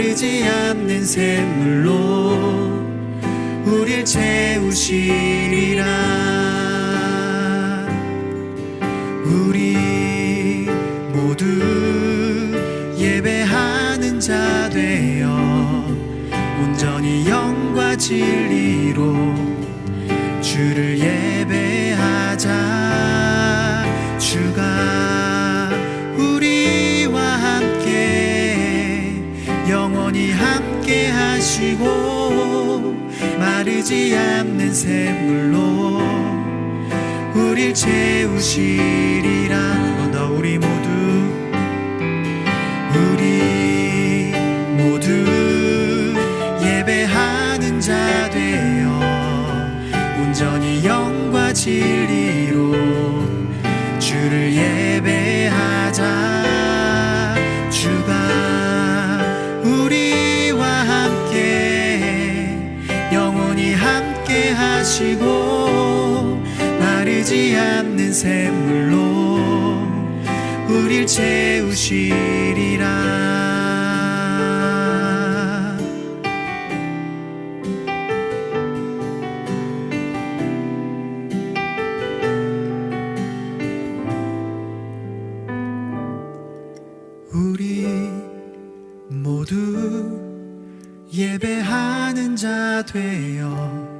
마르지 않는 샘물로 우릴 채우시리라. 우리 모두 예배하는 자 되어 온전히 영과 진리로 주를 함께 하시고 마르지 않는 샘물로 우릴 채우시리 마르지 않는 샘물로 우릴 채우시리라. 우리 모두 예배하는 자 되어